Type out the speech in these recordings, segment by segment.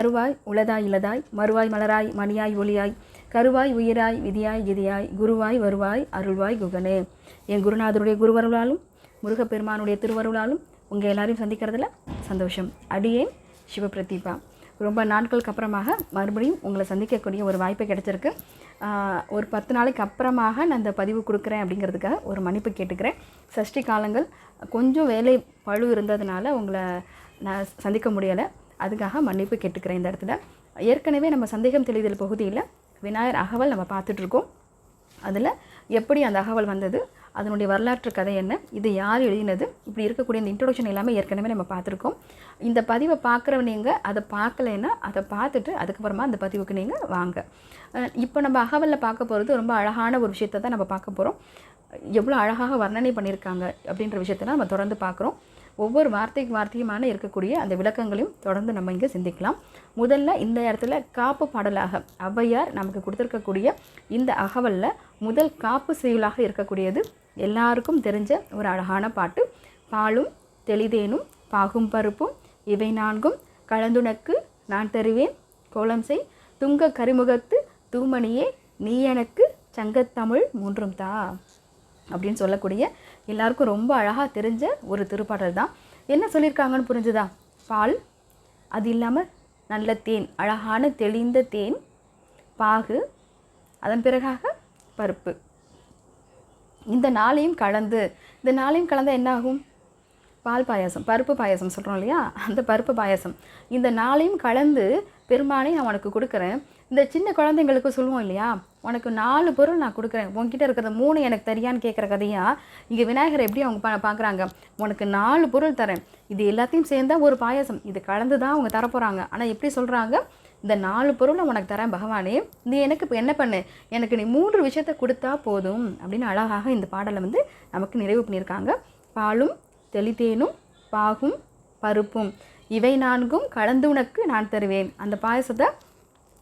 கருவாய் உளதாய் இலதாய் மறுவாய் மலராய் மணியாய் ஒளியாய் கருவாய் உயிராய் விதியாய் கிதியாய் குருவாய் வருவாய் அருள்வாய் குகனே. என் குருநாதருடைய குருவருளாலும் முருகப்பெருமானுடைய திருவருளாலும் உங்கள் எல்லாரையும் சந்திக்கிறதுல சந்தோஷம். அடியேன் சிவபிரதீபா. ரொம்ப நாட்களுக்கு அப்புறமாக மறுபடியும் உங்களை சந்திக்கக்கூடிய ஒரு வாய்ப்பு கிடைச்சிருக்கு. ஒரு பத்து நாளைக்கு அப்புறமாக நான் இந்த பதிவு கொடுக்குறேன் அப்படிங்கிறதுக்காக ஒரு மன்னிப்பு கேட்டுக்கிறேன். சஷ்டி காலங்கள் கொஞ்சம் வேலை பழு இருந்ததுனால உங்களை நான் சந்திக்க முடியலை. அதுக்காக மன்னிப்பு கேட்டுக்கிறேன் இந்த இடத்துல. ஏற்கனவே நம்ம சந்தேகம் தெளிதல் பகுதியில் விநாயகர் அகவல் நம்ம பார்த்துட்ருக்கோம் அதில் எப்படி அந்த அகவல் வந்தது அதனுடைய வரலாற்று கதை என்ன இது யார் எழுதினது இப்படி இருக்கக்கூடிய இந்த இன்ட்ரொடக்ஷன் எல்லாமே ஏற்கனவே நம்ம பார்த்துருக்கோம். இந்த பதிவை பார்க்குறவ நீங்கள் அதை பார்க்கலைன்னா அதை பார்த்துட்டு அதுக்கப்புறமா அந்த பதிவுக்கு நீங்கள் வாங்க. இப்போ நம்ம அகவலில் பார்க்க போகிறது ரொம்ப அழகான ஒரு விஷயத்தை தான் நம்ம பார்க்க போகிறோம் எவ்வளோ அழகாக வர்ணனை பண்ணியிருக்காங்க அப்படின்ற விஷயத்தை நம்ம தொடர்ந்து பார்க்குறோம். ஒவ்வொரு வார்த்தைக்கு வார்த்தையுமான இருக்கக்கூடிய அந்த விளக்கங்களையும் தொடர்ந்து நம்ம இங்கே சிந்திக்கலாம். முதல்ல இந்த இடத்துல காப்பு பாடலாக ஔவையார் நமக்கு கொடுத்துருக்கக்கூடிய இந்த அகவலில் முதல் காப்பு செயலாக இருக்கக்கூடியது எல்லாருக்கும் தெரிஞ்ச ஒரு அழகான பாட்டு. பாலும் தெளிதேனும் பாகும் பருப்பும் இவை நான்கும். கலந்துனக்கு நான் தருவேன் கோலம் செய். துங்க கரிமுகத்து தூமணியே நீ எனக்கு சங்கத்தமிழ் மூன்றும் தா. அப்படின்னு சொல்லக்கூடிய எல்லாருக்கும் ரொம்ப அழகாக தெரிஞ்ச ஒரு திருப்பாடல் தான். என்ன சொல்லியிருக்காங்கன்னு புரிஞ்சுதா? பால் அது இல்லாமல் நல்ல தேன் அழகான தெளிந்த தேன் பாகு அதன் பிறகாக பருப்பு. இந்த நாளையும் கலந்து இந்த நாளையும் கலந்தால் என்ன ஆகும் பால் பாயாசம் பருப்பு பாயாசம் சொல்கிறோம் இல்லையா? அந்த பருப்பு பாயாசம். இந்த நாளையும் கலந்து பெருமானை நான் உனக்கு கொடுக்குறேன். இந்த சின்ன குழந்தைங்களுக்கு சொல்லுவோம் இல்லையா? உனக்கு நாலு பொருள் நான் கொடுக்குறேன். உங்ககிட்ட இருக்கிற மூணு எனக்கு தெரியான்னு கேட்குற கதையா? இங்கே விநாயகர் எப்படி அவங்க பா பார்க்குறாங்க உனக்கு நாலு பொருள் தரேன். இது எல்லாத்தையும் சேர்ந்தால் ஒரு பாயாசம். இது கலந்து தான் அவங்க தரப்போகிறாங்க ஆனால் எப்படி சொல்கிறாங்க இந்த நாலு பொருளை உனக்கு தரேன் பகவானே. நீ எனக்கு இப்போ என்ன பண்ணு? எனக்கு நீ மூன்று விஷயத்த கொடுத்தா போதும் அப்படின்னு அழகாக இந்த பாடலை வந்து நமக்கு நிறைவு பண்ணியிருக்காங்க. பாலும் தெளித்தேனும் பாகும் பருப்பும். இவை நான்கும் கலந்து உனக்கு நான் தருவேன். அந்த பாயசத்தை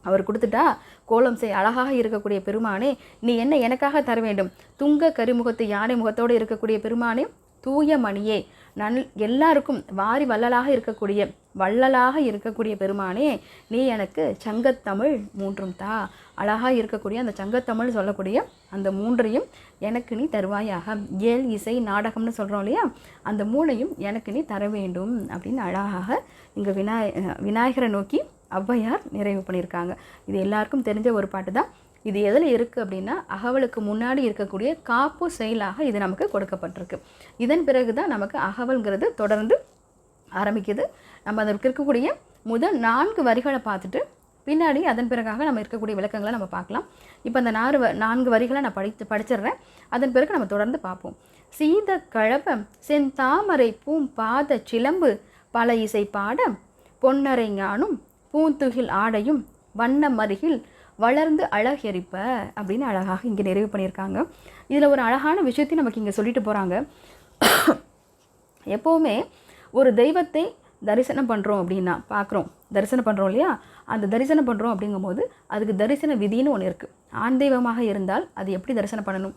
அவர் கொடுத்துட்டா கோலம் செய் அழகாக இருக்கக்கூடிய பெருமானே நீ என்ன எனக்காக தர வேண்டும். துங்க கரிமுகத்து யானை முகத்தோடு இருக்கக்கூடிய பெருமானே தூய மணியே நல் எல்லாருக்கும் வாரி வள்ளலாக இருக்கக்கூடிய வள்ளலாக இருக்கக்கூடிய பெருமானே நீ எனக்கு சங்கத்தமிழ் மூன்றும் தா. அழகாக இருக்கக்கூடிய அந்த சங்கத்தமிழ் சொல்லக்கூடிய அந்த மூன்றையும் எனக்கு நீ தருவாயாக. ஏல் இசை நாடகம்னு சொல்கிறோம் இல்லையா? அந்த மூணையும் எனக்கு நீ தர வேண்டும் அப்படின்னு அழகாக இங்கே விநாய விநாயகரை நோக்கி ஔவையார் நிறைவு பண்ணியிருக்காங்க. இது எல்லாருக்கும் தெரிஞ்ச ஒரு பாட்டு தான். இது எதில் இருக்குது அப்படின்னா அகவலுக்கு முன்னாடி இருக்கக்கூடிய காப்பு செயலாக இது நமக்கு கொடுக்கப்பட்டிருக்கு. இதன் பிறகு தான் நமக்கு அகவல்ங்கிறது தொடர்ந்து ஆரம்பிக்குது. நம்ம அதற்கு இருக்கக்கூடிய முதல் நான்கு வரிகளை பார்த்துட்டு பின்னாடி அதன் பிறகாக நம்ம இருக்கக்கூடிய விளக்கங்களை நம்ம பார்க்கலாம். இப்போ அந்த நாறு வ நான்கு வரிகளை நான் படித்து படிச்சிடுறேன். அதன் பிறகு நம்ம தொடர்ந்து பார்ப்போம். சீத கழப செந்தாமரை பூம் பாத சிலம்பு பல இசை பாட பொன்னரை ஞானும் பூந்துகில் ஆடையும் வண்ண மருகில் வளர்ந்து அழகெரிப்ப அப்படின்னு அழகாக இங்கே நிறைவு பண்ணியிருக்காங்க. இதில் ஒரு அழகான விஷயத்தையும் நமக்கு இங்கே சொல்லிட்டு போகிறாங்க எப்போவுமே ஒரு தெய்வத்தை தரிசனம் பண்ணுறோம் அப்படின்னா பார்க்குறோம் தரிசனம் பண்ணுறோம் இல்லையா? அந்த தரிசனம் பண்ணுறோம் அப்படிங்கும்போது அதுக்கு தரிசன விதின்னு ஒன்று இருக்குது ஆண் தெய்வமாக இருந்தால் அது எப்படி தரிசனம் பண்ணணும்?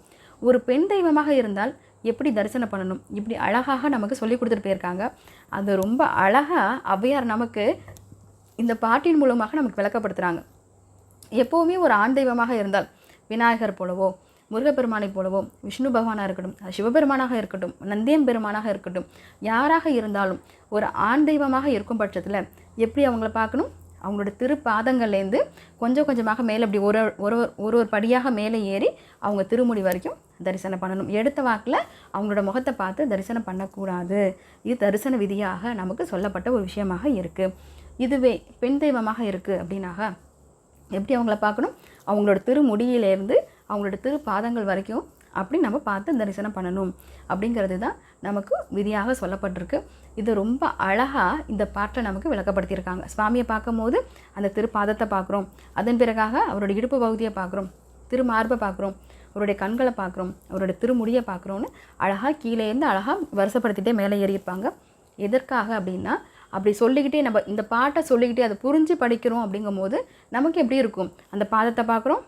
ஒரு பெண் தெய்வமாக இருந்தால் எப்படி தரிசனம் பண்ணணும்? இப்படி அழகாக நமக்கு சொல்லி கொடுத்துட்டு போயிருக்காங்க. அது ரொம்ப அழகாக ஔவையார் நமக்கு இந்த பாட்டின் மூலமாக நமக்கு விளக்கப்படுத்துகிறாங்க எப்போவுமே ஒரு ஆண் தெய்வமாக இருந்தால் விநாயகர் போலவோ முருகப்பெருமானை போலவோ விஷ்ணு பகவானாக இருக்கட்டும் அது சிவபெருமானாக இருக்கட்டும் நந்தியம் பெருமானாக இருக்கட்டும் யாராக இருந்தாலும் ஒரு ஆண் தெய்வமாக இருக்கும் பட்சத்தில் எப்படி அவங்கள பார்க்கணும்? அவங்களோட திருப்பாதங்கள்லேருந்து கொஞ்சம் கொஞ்சமாக மேலே அப்படி ஒரு ஒரு ஒரு ஒரு படியாக மேலே ஏறி அவங்க திருமுடி வரைக்கும் தரிசனம் பண்ணணும். எடுத்த வாக்கில் அவங்களோட முகத்தை பார்த்து தரிசனம் பண்ணக்கூடாது. இது தரிசன விதியாக நமக்கு சொல்லப்பட்ட ஒரு விஷயமாக இருக்குது இதுவே பெண் தெய்வமாக இருக்குது அப்படின்னாக எப்படி அவங்கள பார்க்கணும்? அவங்களோட திருமுடியிலேருந்து அவங்களோட திரு பாதங்கள் வரைக்கும் அப்படி நம்ம பார்த்து தரிசனம் பண்ணணும் அப்படிங்கிறது தான் நமக்கு விதியாக சொல்லப்பட்டிருக்கு. இது ரொம்ப அழகாக இந்த பாட்டை நமக்கு விளக்கப்படுத்தியிருக்காங்க. சுவாமியை பார்க்கும்போது அந்த திருப்பாதத்தை பார்க்குறோம். அதன் பிறகாக அவருடைய இடுப்பு பகுதியை பார்க்குறோம். திருமார்பை பார்க்குறோம். அவருடைய கண்களை பார்க்குறோம். அவருடைய திருமுடியை பார்க்குறோன்னு அழகாக கீழே இருந்து அழகாக வருஷப்படுத்திட்டே மேலே ஏறியிருப்பாங்க. எதற்காக அப்படின்னா அப்படி சொல்லிக்கிட்டே நம்ம இந்த பாட்டை சொல்லிக்கிட்டே அதை புரிஞ்சு படிக்கிறோம் அப்படிங்கும்போது நமக்கு எப்படி இருக்கும்? அந்த பாதத்தை பார்க்குறோம்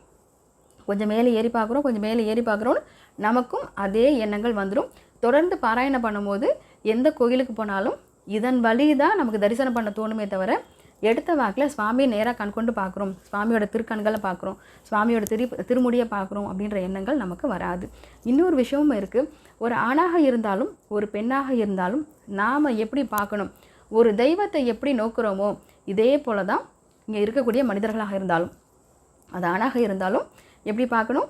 கொஞ்சம் மேலே ஏறி பார்க்குறோம் கொஞ்சம் மேலே ஏறி பார்க்குறோன்னு நமக்கும் அதே எண்ணங்கள் வந்துடும் தொடர்ந்து பாராயணம் பண்ணும்போது எந்த கோயிலுக்கு போனாலும் இதன் வழி தான் நமக்கு தரிசனம் பண்ண தோணுமே தவிர எடுத்த வாக்கில் சுவாமியை நேராக கண்கொண்டு பார்க்குறோம். சுவாமியோட திருக்கண்களை பார்க்குறோம். சுவாமியோட திரு திருமுடியை பார்க்குறோம் அப்படின்ற எண்ணங்கள் நமக்கு வராது. இன்னொரு விஷயமும் இருக்குது ஒரு ஆணாக இருந்தாலும் ஒரு பெண்ணாக இருந்தாலும் நாம் எப்படி பார்க்கணும்? ஒரு தெய்வத்தை எப்படி நோக்குறோமோ இதே போல தான் இங்கே இருக்கக்கூடிய மனிதர்களாக இருந்தாலும் அது ஆணாக இருந்தாலும் எப்படி பார்க்கணும்?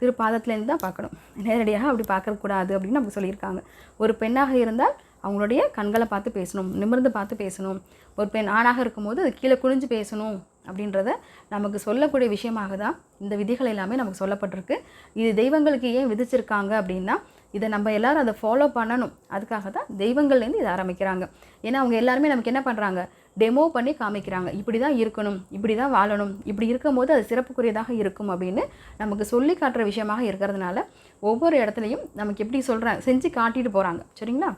திருப்பாதத்துலேருந்து தான் பார்க்கணும். நேரடியாக அப்படி பார்க்கக்கூடாது அப்படின்னு நமக்கு சொல்லியிருக்காங்க. ஒரு பெண்ணாக இருந்தால் அவங்களுடைய கண்களை பார்த்து பேசணும் நிமிர்ந்து பார்த்து பேசணும். ஒரு பெண் ஆணாக இருக்கும்போது அது கீழே குனிஞ்சு பேசணும் அப்படின்றத நமக்கு சொல்லக்கூடிய விஷயமாக தான் இந்த விதிகள் எல்லாமே நமக்கு சொல்லப்பட்டிருக்கு. இது தெய்வங்களுக்கு ஏன் விதிச்சிருக்காங்க அப்படின்னா இதை நம்ம எல்லாரும் அதை ஃபாலோ பண்ணணும். அதுக்காக தான் தெய்வங்கள்லேருந்து இதை ஆரம்பிக்கிறாங்க. ஏன்னா அவங்க எல்லாருமே நமக்கு என்ன பண்ணுறாங்க டெமோ பண்ணி காமிக்கிறாங்க. இப்படி தான் இருக்கணும் இப்படி தான் வாழணும் இப்படி இருக்கும்போது அது சிறப்புக்குரியதாக இருக்கும் அப்படின்னு நமக்கு சொல்லி காட்டுற விஷயமாக இருக்கிறதுனால ஒவ்வொரு இடத்துலையும் நமக்கு எப்படி சொல்கிறாங்க செஞ்சு காட்டிட்டு போகிறாங்க சரிங்களா?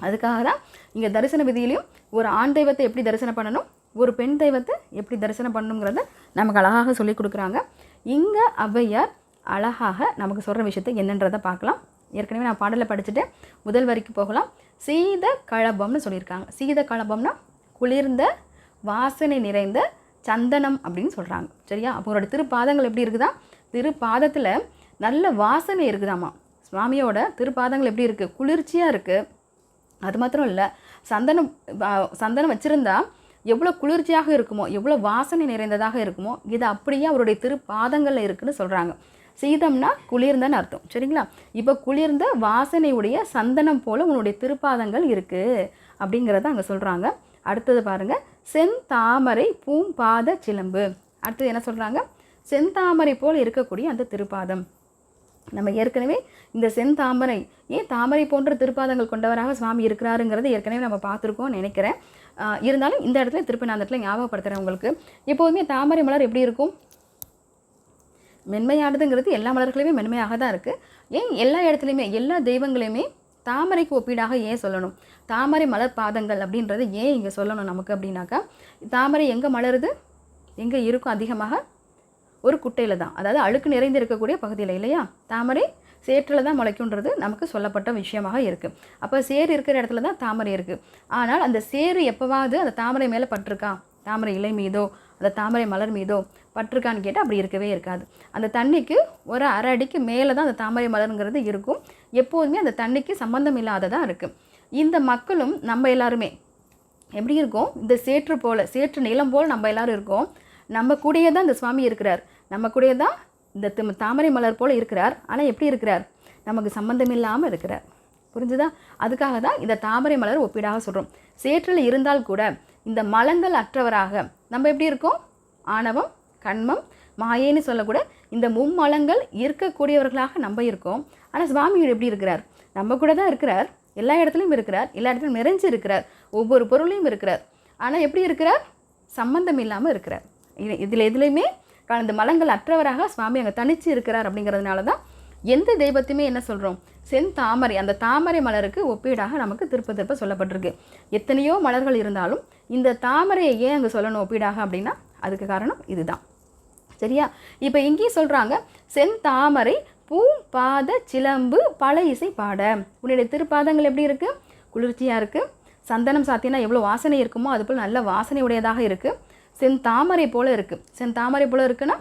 அதுக்காக தான் இங்கே தரிசன விதியிலையும் ஒரு ஆண் தெய்வத்தை எப்படி தரிசனம் பண்ணணும் ஒரு பெண் தெய்வத்தை எப்படி தரிசனம் பண்ணணுங்கிறத நமக்கு அழகாக சொல்லி கொடுக்குறாங்க. இங்கே ஔவையார் அழகாக நமக்கு சொல்கிற விஷயத்தை என்னன்றதை பார்க்கலாம். ஏற்கனவே நான் பாடலை படிச்சுட்டு முதல் வரிக்கு போகலாம். சீத கலபம்னு சொல்லியிருக்காங்க. சீத களபம்னா குளிர்ந்த வாசனை நிறைந்த சந்தனம் அப்படின்னு சொல்கிறாங்க சரியா? அப்போ திருப்பாதங்கள் எப்படி இருக்குதா? திருப்பாதத்தில் நல்ல வாசனை இருக்குதாம்மா சுவாமியோட திருப்பாதங்கள் எப்படி இருக்குது குளிர்ச்சியாக இருக்குது அது மாத்திரம் இல்லை சந்தனம் சந்தனம் வச்சுருந்தா எவ்வளோ குளிர்ச்சியாக இருக்குமோ எவ்வளோ வாசனை நிறைந்ததாக இருக்குமோ இது அப்படியே அவருடைய திருப்பாதங்களில் இருக்குதுன்னு சொல்கிறாங்க சீதம்னா குளிர்ந்தன்னு அர்த்தம். சரிங்களா? இப்போ குளிர்ந்த வாசனையுடைய சந்தனம் போல் உன்னுடைய திருப்பாதங்கள் இருக்குது அப்படிங்கிறத அங்கே சொல்கிறாங்க அடுத்தது பாருங்கள் செந்தாமரை பூம்பாத சிலம்பு. அடுத்தது என்ன சொல்கிறாங்க செந்தாமரை போல் இருக்கக்கூடிய அந்த திருப்பாதம். நம்ம ஏற்கனவே இந்த செந்தாமரை ஏன் தாமரை போன்ற திருப்பாதங்கள் கொண்டவராக சுவாமி இருக்கிறாருங்கிறத ஏற்கனவே நம்ம பார்த்துருக்கோம் நினைக்கிறேன். இருந்தாலும் இந்த இடத்துல திருப்பி நான் அந்த இடத்துல ஞாபகப்படுத்துகிறேன் உங்களுக்கு. எப்போதுமே தாமரை மலர் எப்படி இருக்கும்? மென்மையானதுங்கிறது எல்லா மலர்களையுமே மென்மையாக தான் இருக்குது ஏன் எல்லா இடத்துலையுமே எல்லா தெய்வங்களையுமே தாமரைக்கு ஒப்பீடாக ஏன் சொல்லணும்? தாமரை மலர் பாதங்கள் அப்படின்றது ஏன் இங்கே சொல்லணும் நமக்கு அப்படின்னாக்கா தாமரை எங்கே மலருது? எங்கே இருக்கும் அதிகமாக? ஒரு குட்டையில் தான். அதாவது அழுக்கு நிறைந்து இருக்கக்கூடிய பகுதியில் இல்லையா? தாமரை சேற்றில் தான் முளைக்குன்றது நமக்கு சொல்லப்பட்ட விஷயமாக இருக்குது அப்போ சேர் இருக்கிற இடத்துல தான் தாமரை இருக்குது ஆனால் அந்த சேறு எப்போவாவது அந்த தாமரை மேலே பட்டிருக்கா? தாமரை இலை மீதோ அந்த தாமரை மலர் மீதோ பட்டிருக்கான்னு கேட்டால் அப்படி இருக்கவே இருக்காது. அந்த தண்ணிக்கு ஒரு அரை அடிக்கு மேலே தான் அந்த தாமரை மலருங்கிறது இருக்கும். எப்போதுமே அந்த தண்ணிக்கு சம்மந்தம் இல்லாததாக இருக்குது இந்த மக்களும் நம்ம எல்லாருமே எப்படி இருக்கோம்? இந்த சேற்று போல் சேற்று நிலம் போல் நம்ம எல்லாரும் இருக்கோம். நம்ம கூடயே தான் இந்த சுவாமி இருக்கிறார். நம்ம கூடயே தான் இந்த திம்- தாமரை மலர் போல் இருக்கிறார். ஆனால் எப்படி இருக்கிறார்? நமக்கு சம்மந்தம் இல்லாமல் இருக்கிறார். புரிஞ்சுதா? அதுக்காக தான் இந்த தாமரை மலர் ஒப்பீடாக சொல்கிறோம் சேற்றில் இருந்தால் கூட இந்த மலங்கள் அற்றவராக நம்ம எப்படி இருக்கோம்? ஆணவம் கண்மம் மாயேன்னு சொல்லக்கூட இந்த மும்மலங்கள் இருக்கக்கூடியவர்களாக நம்ம இருக்கோம். ஆனால் சுவாமிகள் எப்படி இருக்கிறார்? நம்ம கூட தான் இருக்கிறார். எல்லா இடத்துலையும் இருக்கிறார். எல்லா இடத்துலையும் நிறைஞ்சு இருக்கிறார். ஒவ்வொரு பொருளையும் இருக்கிறார். ஆனால் எப்படி இருக்கிறார்? சம்பந்தம் இல்லாமல் இருக்கிறார். இது இதில் எதுலேயுமே இந்த மலங்கள் அற்றவராக சுவாமி அங்கே தனிச்சு இருக்கிறார் அப்படிங்கிறதுனால தான் எந்த தெய்வத்தையுமே என்ன சொல்கிறோம் செந்தாமரை அந்த தாமரை மலருக்கு ஒப்பீடாக நமக்கு திருப்ப திருப்ப சொல்லப்பட்டிருக்கு. எத்தனையோ மலர்கள் இருந்தாலும் இந்த தாமரையை ஏன் அங்கே சொல்லணும் ஒப்பீடாக அப்படின்னா அதுக்கு காரணம் இதுதான். சரியா? இப்போ இங்கேயும் சொல்கிறாங்க செந்தாமரை பூம்பாத சிலம்பு பல இசை பாட. உன்னுடைய திருப்பாதங்கள் எப்படி இருக்குது குளிர்ச்சியாக இருக்குது சந்தனம் சாத்தினா எவ்வளோ வாசனை இருக்குமோ அது போல் நல்ல வாசனை உடையதாக இருக்குது செந்தாமரை போல் இருக்குது செந்தாமரை போல் இருக்குன்னா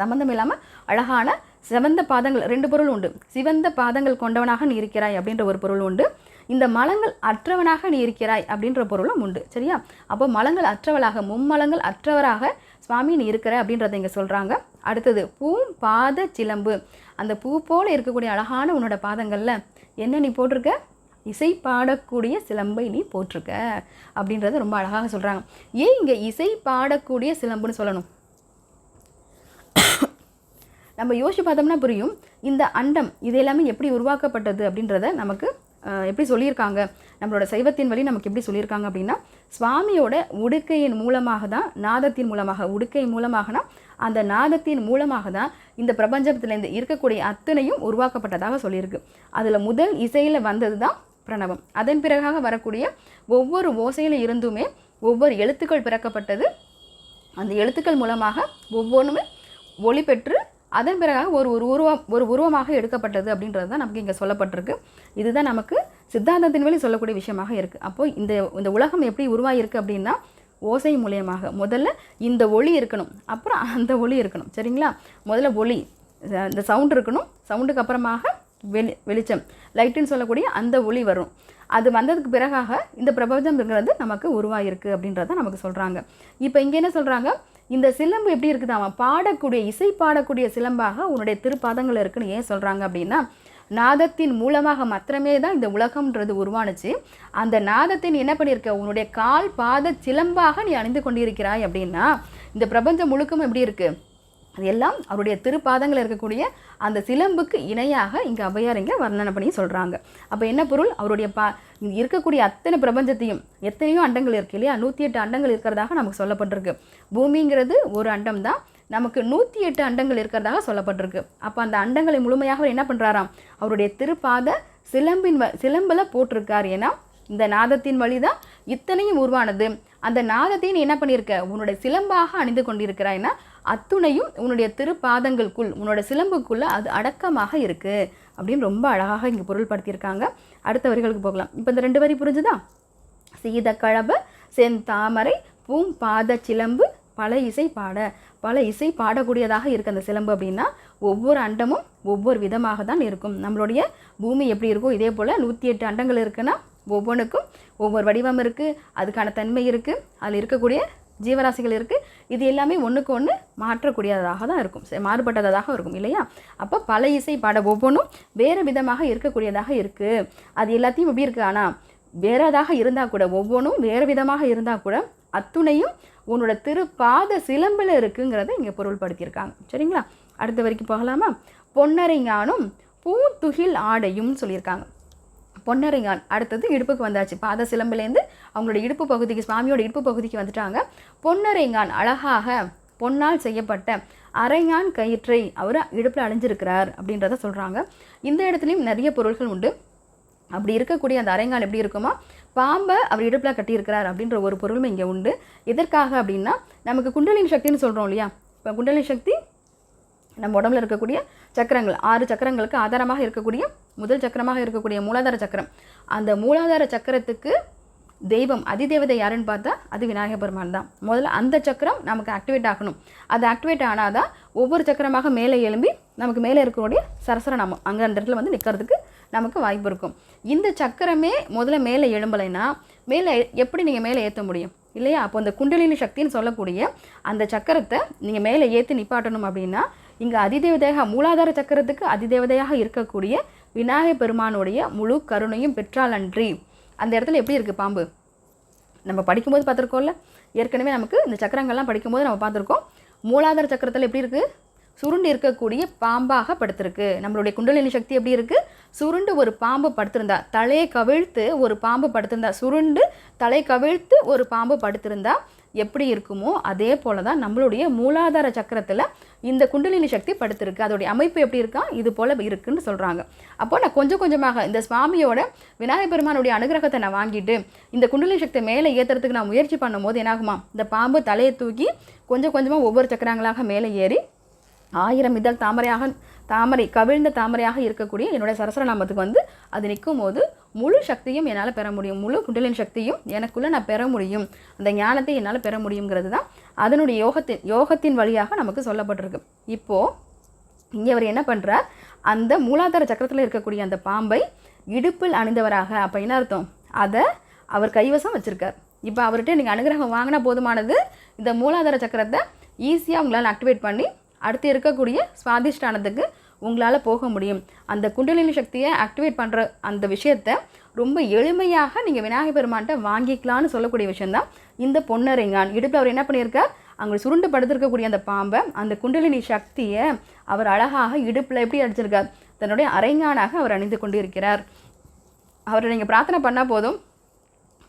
சம்பந்தம் இல்லாமல் அழகான சிவந்த பாதங்கள். ரெண்டு பொருள் உண்டு. சிவந்த பாதங்கள் கொண்டவனாக நீ இருக்கிறாய் அப்படின்ற ஒரு பொருள் உண்டு. இந்த மலங்கள் அற்றவனாக நீ இருக்கிறாய் அப்படின்ற பொருளும் உண்டு சரியா? அப்போ மலங்கள் அற்றவளாக மும்மலங்கள் அற்றவராக சுவாமி நீ இருக்கிற அப்படின்றத இங்கே சொல்கிறாங்க அடுத்தது பூம் பாத சிலம்பு. அந்த பூ போல் இருக்கக்கூடிய அழகான உன்னோட பாதங்களில் என்ன நீ போட்டிருக்க? இசை பாடக்கூடிய சிலம்பை நீ போட்டிருக்க அப்படின்றத ரொம்ப அழகாக சொல்கிறாங்க ஏன் இங்கே இசை பாடக்கூடிய சிலம்புன்னு சொல்லணும்? நம்ம யோசிச்சு பார்த்தோம்னா புரியும். இந்த அண்டம் இது எல்லாமே எப்படி உருவாக்கப்பட்டது அப்படின்றத நமக்கு எப்படி சொல்லியிருக்காங்க? நம்மளோட சைவத்தின் வழி நமக்கு எப்படி சொல்லியிருக்காங்க அப்படின்னா சுவாமியோட உடுக்கையின் மூலமாக தான் நாதத்தின் மூலமாக உடுக்கை மூலமாகனா அந்த நாதத்தின் மூலமாக தான் இந்த பிரபஞ்சத்திலேருந்து இருக்கக்கூடிய அத்தனையும் உருவாக்கப்பட்டதாக சொல்லியிருக்கு. அதில் முதல் இசையில் வந்தது தான் பிரணவம். அதன் பிறகாக வரக்கூடிய ஒவ்வொரு ஓசையில் இருந்துமே ஒவ்வொரு எழுத்துக்கள் பிறக்கப்பட்டது. அந்த எழுத்துக்கள் மூலமாக ஒவ்வொன்றுமே ஒளி பெற்று அதன் பிறகாக ஒரு ஒரு உருவம் ஒரு உருவமாக எடுக்கப்பட்டது அப்படின்றது தான் நமக்கு இங்கே சொல்லப்பட்டிருக்கு. இதுதான் நமக்கு சித்தாந்தத்தின் வழி சொல்லக்கூடிய விஷயமாக இருக்குது அப்போது இந்த இந்த உலகம் எப்படி உருவாகிருக்கு அப்படின்னா ஓசை மூலியமாக. முதல்ல இந்த ஒளி இருக்கணும். அப்புறம் அந்த ஒளி இருக்கணும். சரிங்களா? முதல்ல ஒளி. இந்த சவுண்ட் இருக்கணும். சவுண்டுக்கு அப்புறமாக வெளி வெளிச்சம். லைட்டுன்னு சொல்லக்கூடிய அந்த ஒளி வரும். அது வந்ததுக்கு பிறகாக இந்த பிரபஞ்சம்ங்கிறது நமக்கு உருவாயிருக்கு அப்படின்றத நமக்கு சொல்கிறாங்க இப்போ இங்கே என்ன சொல்கிறாங்க இந்த சிலம்பு எப்படி இருக்குது? அவன் பாடக்கூடிய இசை பாடக்கூடிய சிலம்பாக உன்னுடைய திருப்பாதங்கள் இருக்குன்னு ஏன் சொல்கிறாங்க அப்படின்னா நாதத்தின் மூலமாக மாத்திரமே தான் இந்த உலகம்ன்றது உருவானுச்சு. அந்த நாதத்தை நீ என்ன பண்ணியிருக்க? உன்னுடைய கால் பாத சிலம்பாக நீ அணிந்து கொண்டிருக்கிறாய் அப்படின்னா இந்த பிரபஞ்சம் முழுக்கமும் எப்படி இருக்குது அது எல்லாம் அவருடைய திருப்பாதங்கள் இருக்கக்கூடிய அந்த சிலம்புக்கு இணையாக இங்கே அவையார் இங்கே வர்ணனை பண்ணி சொல்கிறாங்க அப்போ என்ன பொருள்? அவருடைய பா இருக்கக்கூடிய அத்தனை பிரபஞ்சத்தையும் எத்தனையோ அண்டங்கள் இருக்கு இல்லையா? நூற்றி எட்டு அண்டங்கள் இருக்கிறதாக நமக்கு சொல்லப்பட்டிருக்கு. பூமிங்கிறது ஒரு அண்டம் தான். நமக்கு நூற்றி எட்டு அண்டங்கள் இருக்கிறதாக சொல்லப்பட்டிருக்கு. அப்போ அந்த அண்டங்களை முழுமையாக அவர் என்ன பண்ணுறாராம் அவருடைய திருப்பாத சிலம்பின் வ சிலம்பில் போட்டிருக்கார் ஏன்னா இந்த நாதத்தின் வழி தான் இத்தனையும் உருவானது. அந்த நாதத்தை நீ என்ன பண்ணியிருக்க? உன்னுடைய சிலம்பாக அணிந்து கொண்டிருக்கிறாய்னா அத்துணையும் உன்னுடைய திருப்பாதங்களுக்குள் உன்னோட சிலம்புக்குள்ளே அது அடக்கமாக இருக்குது அப்படின்னு ரொம்ப அழகாக இங்கே பொருள்படுத்தியிருக்காங்க. அடுத்த வரிகளுக்கு போகலாம். இப்போ இந்த ரெண்டு வரி புரிஞ்சுதா? சீத கழப செந்தாமரை பூம்பாத சிலம்பு பல இசை பாட. பல இசை பாடக்கூடியதாக இருக்குது அந்த சிலம்பு அப்படின்னா ஒவ்வொரு அண்டமும் ஒவ்வொரு விதமாக தான் இருக்கும். நம்மளுடைய பூமி எப்படி இருக்கோ இதே போல் நூற்றி எட்டு அண்டங்கள் இருக்குன்னா ஒவ்வொன்றுக்கும் ஒவ்வொரு வடிவம் இருக்குது அதுக்கான தன்மை இருக்குது அதில் இருக்கக்கூடிய ஜீவராசிகள் இருக்குது இது எல்லாமே ஒன்றுக்கு ஒன்று மாற்றக்கூடியதாக தான் இருக்கும். மாறுபட்டதாக இருக்கும் இல்லையா? அப்போ பல இசை பாட ஒவ்வொன்றும் வேறு விதமாக இருக்கக்கூடியதாக இருக்குது அது எல்லாத்தையும் எப்படி இருக்குது ஆனால் வேறதாக இருந்தால் கூட ஒவ்வொன்றும் வேறு விதமாக இருந்தால் கூட அத்துணையும் உன்னோட திருப்பாத சிலம்பில் இருக்குங்கிறத இங்கே பொருள்படுத்தியிருக்காங்க. சரிங்களா? அடுத்த வரைக்கும் போகலாமா? பொன்னரை ஞானும் பூத்துகில் ஆடையும் சொல்லியிருக்காங்க. பொன்னரைங்கான் அடுத்தது இடுப்புக்கு வந்தாச்சு. பாத சிலம்புலேருந்து அவங்களோட இடுப்பு பகுதிக்கு சுவாமியோட இடுப்பு பகுதிக்கு வந்துட்டாங்க. பொன்னரைங்கான் அழகாக பொன்னால் செய்யப்பட்ட அரையான் கயிற்றை அவர் இடுப்பில் அழிஞ்சிருக்கிறார் அப்படின்றத சொல்கிறாங்க இந்த இடத்துலையும் நிறைய பொருள்கள் உண்டு. அப்படி இருக்கக்கூடிய அந்த அரைங்கான் எப்படி இருக்குமா பாம்பை அவர் இடுப்பில் கட்டியிருக்கிறார் அப்படின்ற ஒரு பொருளும் இங்கே உண்டு. எதற்காக அப்படின்னா நமக்கு குண்டலின் சக்தின்னு சொல்கிறோம் இல்லையா? இப்போ குண்டலின் சக்தி நம்ம உடம்புல இருக்கக்கூடிய சக்கரங்கள் ஆறு சக்கரங்களுக்கு ஆதாரமாக இருக்கக்கூடிய முதல் சக்கரமாக இருக்கக்கூடிய மூலாதார சக்கரம். அந்த மூலாதார சக்கரத்துக்கு தெய்வம் அதிதேவதை யாருன்னு பார்த்தா அது விநாயக பெருமான் தான். முதல்ல அந்த சக்கரம் நமக்கு ஆக்டிவேட் ஆகணும். அது ஆக்டிவேட் ஆனால் தான் ஒவ்வொரு சக்கரமாக மேலே எழும்பி நமக்கு மேலே இருக்கக்கூடிய சரசர நாமம் அங்கே அந்த இடத்துல வந்து நிற்கிறதுக்கு நமக்கு வாய்ப்பு இருக்கும். இந்த சக்கரமே முதல்ல மேலே எழும்பலைன்னா மேலே எப்படி நீங்கள் மேலே ஏற்ற முடியும்? இல்லையா? அப்போ அந்த குண்டலினி சக்தின்னு சொல்லக்கூடிய அந்த சக்கரத்தை நீங்கள் மேலே ஏற்றி நிப்பாட்டணும் அப்படின்னா இங்கே அதிதேவதையாக மூலாதார சக்கரத்துக்கு அதிதேவதையாக இருக்கக்கூடிய விநாயக பெருமானுடைய முழு கருணையும் பெற்றால் அன்றி அந்த இடத்துல எப்படி இருக்குது பாம்பு? நம்ம படிக்கும்போது பார்த்துருக்கோம்ல ஏற்கனவே நமக்கு இந்த சக்கரங்கள்லாம் படிக்கும்போது நம்ம பார்த்துருக்கோம். மூலாதார சக்கரத்தில் எப்படி இருக்குது சுருண்டு இருக்கக்கூடிய பாம்பாக படுத்திருக்கு. நம்மளுடைய குண்டலினி சக்தி எப்படி இருக்குது சுருண்டு ஒரு பாம்பு படுத்திருந்தா தலையை கவிழ்த்து ஒரு பாம்பு படுத்திருந்தா சுருண்டு தலை கவிழ்த்து ஒரு பாம்பு படுத்திருந்தா எப்படி இருக்குமோ அதே போல தான் நம்மளுடைய மூலாதார சக்கரத்தில் இந்த குண்டலினி சக்தி படுத்திருக்கு. அதோடைய அமைப்பு எப்படி இருக்கா? இது போல் இருக்குன்னு சொல்கிறாங்க அப்போ நான் கொஞ்சம் கொஞ்சமாக இந்த சுவாமியோட விநாயகர் பெருமானுடைய அனுகிரகத்தை நான் வாங்கிட்டு இந்த குண்டலினி சக்தி மேலே ஏற்றுறதுக்கு நான் முயற்சி பண்ணும்போது என்னாகுமா? இந்த பாம்பு தலையை தூக்கி கொஞ்சம் கொஞ்சமாக ஒவ்வொரு சக்கரங்களாக மேலே ஏறி ஆயிரம் இதழ் தாமரையாக தாமரை கவிழ்ந்த தாமரையாக இருக்கக்கூடிய என்னுடைய சரசரநாமத்துக்கு வந்து அது நிற்கும் போது முழு சக்தியும் என்னால் பெற முடியும். முழு குண்டலின் சக்தியும் எனக்குள்ளே நான் பெற முடியும். அந்த ஞானத்தை என்னால் பெற முடியுங்கிறது தான் அதனுடைய யோகத்தின் யோகத்தின் வழியாக நமக்கு சொல்லப்பட்டிருக்கு. இப்போது இங்கே அவர் என்ன பண்ணுறார் அந்த மூலாதார சக்கரத்தில் இருக்கக்கூடிய அந்த பாம்பை இடுப்பில் அணிந்தவராக அப்போ என்ன அர்த்தம்? அதை அவர் கைவசம் வச்சுருக்கார். இப்போ அவர்கிட்ட நீங்கள் அனுகிரகம் வாங்கினா போதுமானது. இந்த மூலாதார சக்கரத்தை ஈஸியாக உங்களால் ஆக்டிவேட் பண்ணி அடுத்து இருக்கக்கூடிய சுவாதிஷ்டானத்துக்கு உங்களால் போக முடியும். அந்த குண்டலினி சக்தியை ஆக்டிவேட் பண்ணுற அந்த விஷயத்தை ரொம்ப எளிமையாக நீங்கள் விநாயகர் பெருமான்கிட்ட வாங்கிக்கலான்னு சொல்லக்கூடிய விஷயந்தான் இந்த பொன்னரைங்கான். இடுப்பில் அவர் என்ன பண்ணியிருக்கார்? அங்கே சுருண்டு படுத்திருக்கக்கூடிய அந்த பாம்பை அந்த குண்டலினி சக்தியை அவர் அழகாக இடுப்பில் எப்படி அடிச்சிருக்கார்? தன்னுடைய அரைங்கானாக அவர் அணிந்து கொண்டு இருக்கிறார் அவரை நீங்கள் பிரார்த்தனை பண்ணால் போதும்.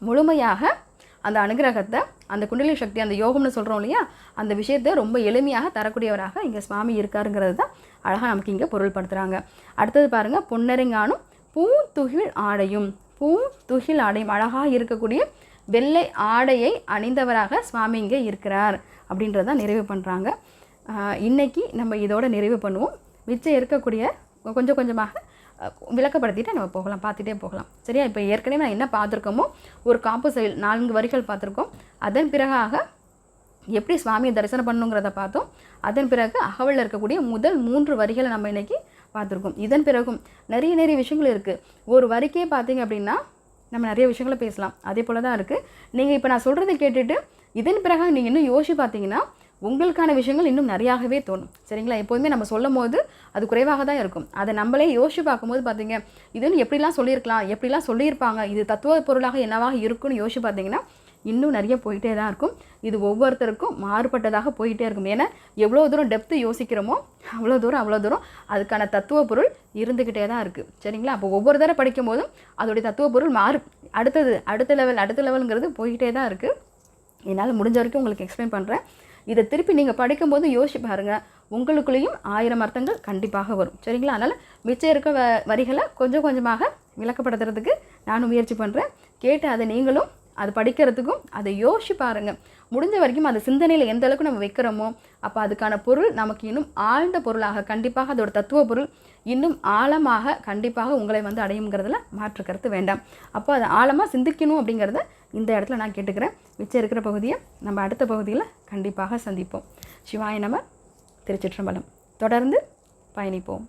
முழுமையாக அந்த அனுகிரகத்தை அந்த குண்டலி சக்தி அந்த யோகம்னு சொல்கிறோம் இல்லையா? அந்த விஷயத்தை ரொம்ப எளிமையாக தரக்கூடியவராக இங்கே சுவாமி இருக்காருங்கிறது தான் அழகாக நமக்கு இங்கே பொருள்படுத்துகிறாங்க அடுத்தது பாருங்கள் பொன்னரிங்கானும் துகில் ஆடையும் பூந்துகில் ஆடையும் அழகாக இருக்கக்கூடிய வெள்ளை ஆடையை அணிந்தவராக சுவாமி இங்கே இருக்கிறார் அப்படின்றத நிறைவு பண்ணுறாங்க இன்னைக்கு நம்ம இதோட நிறைவு பண்ணுவோம். மிச்சம் இருக்கக்கூடிய கொஞ்சம் கொஞ்சமாக விளக்கப்படுத்திட்டு நம்ம போகலாம் பார்த்துட்டே போகலாம். சரியா? இப்போ ஏற்கனவே நான் என்ன பார்த்துருக்கோமோ ஒரு காப்பு செயல் நான்கு வரிகள் பார்த்துருக்கோம். அதன் பிறகாக எப்படி சுவாமியை தரிசனம் பண்ணுங்கிறத பார்த்தோம். அதன் பிறகு அகவலில் இருக்கக்கூடிய முதல் மூன்று வரிகளை நம்ம இன்னைக்கு பார்த்துருக்கோம். இதன் பிறகும் நிறைய நிறைய விஷயங்கள் இருக்குது ஒரு வரிக்கே பார்த்தீங்க அப்படின்னா நம்ம நிறைய விஷயங்களை பேசலாம். அதே போல தான் இருக்குது நீங்கள் இப்போ நான் சொல்கிறத கேட்டுட்டு இதன் பிறகு நீங்கள் இன்னும் யோசிச்சு பார்த்தீங்கன்னா உங்களுக்கான விஷயங்கள் இன்னும் நிறையாகவே தோணும். சரிங்களா? எப்போதுமே நம்ம சொல்லும் போது அது குறைவாக தான் இருக்கும். அதை நம்மளே யோசிச்சு பார்க்கும்போது பார்த்தீங்க இதுன்னு எப்படிலாம் சொல்லியிருக்கலாம் எப்படிலாம் சொல்லியிருப்பாங்க இது தத்துவ பொருளாக என்னவாக இருக்கும்னு யோசிச்சு பார்த்தீங்கன்னா இன்னும் நிறைய போயிட்டே தான் இருக்கும். இது ஒவ்வொருத்தருக்கும் மாறுபட்டதாக போயிட்டே இருக்கும். ஏன்னா எவ்வளோ தூரம் டெப்த்து யோசிக்கிறோமோ அவ்வளோ தூரம் அவ்வளோ தூரம் அதுக்கான தத்துவ பொருள் இருந்துக்கிட்டே தான் இருக்குது சரிங்களா? அப்போ ஒவ்வொரு தடவை படிக்கும் போதும் அதோடைய தத்துவ பொருள் மாறு அடுத்தது அடுத்த லெவல் அடுத்த லெவலுங்கிறது போயிட்டே தான் இருக்குது என்னால் முடிஞ்ச வரைக்கும் உங்களுக்கு எக்ஸ்பிளைன் பண்ணுறேன் இதை திருப்பி நீங்கள் படிக்கும்போது யோசிச்சு பாருங்கள் உங்களுக்குள்ளேயும் ஆயிரம் அர்த்தங்கள் கண்டிப்பாக வரும். சரிங்களா? அதனால் மிச்சம் இருக்க வ வரிகளை கொஞ்சம் கொஞ்சமாக விளக்கப்படுத்துறதுக்கு நானும் முயற்சி பண்ணுறேன் கேட்டு அதை நீங்களும் அது படிக்கிறதுக்கும் அதை யோசிச்சு பாருங்கள் முடிஞ்ச வரைக்கும் அந்த சிந்தனையில் எந்த அளவுக்கு நம்ம வைக்கிறோமோ அப்போ அதுக்கான பொருள் நமக்கு இன்னும் ஆழ்ந்த பொருளாக கண்டிப்பாக அதோட தத்துவ பொருள் இன்னும் ஆழமாக கண்டிப்பாக உங்களை வந்து அடையுங்கிறதுல மாற்று கருத்து வேண்டாம். அப்போ அதை ஆழமாக சிந்திக்கணும் அப்படிங்கிறத இந்த இடத்துல நான் கேட்டுக்கிறேன். மிச்சம் இருக்கிற பகுதியை நம்ம அடுத்த பகுதியில் கண்டிப்பாக சந்திப்போம். சிவாய நம திருச்சிற்றம்பலம். தொடர்ந்து பயணிப்போம்.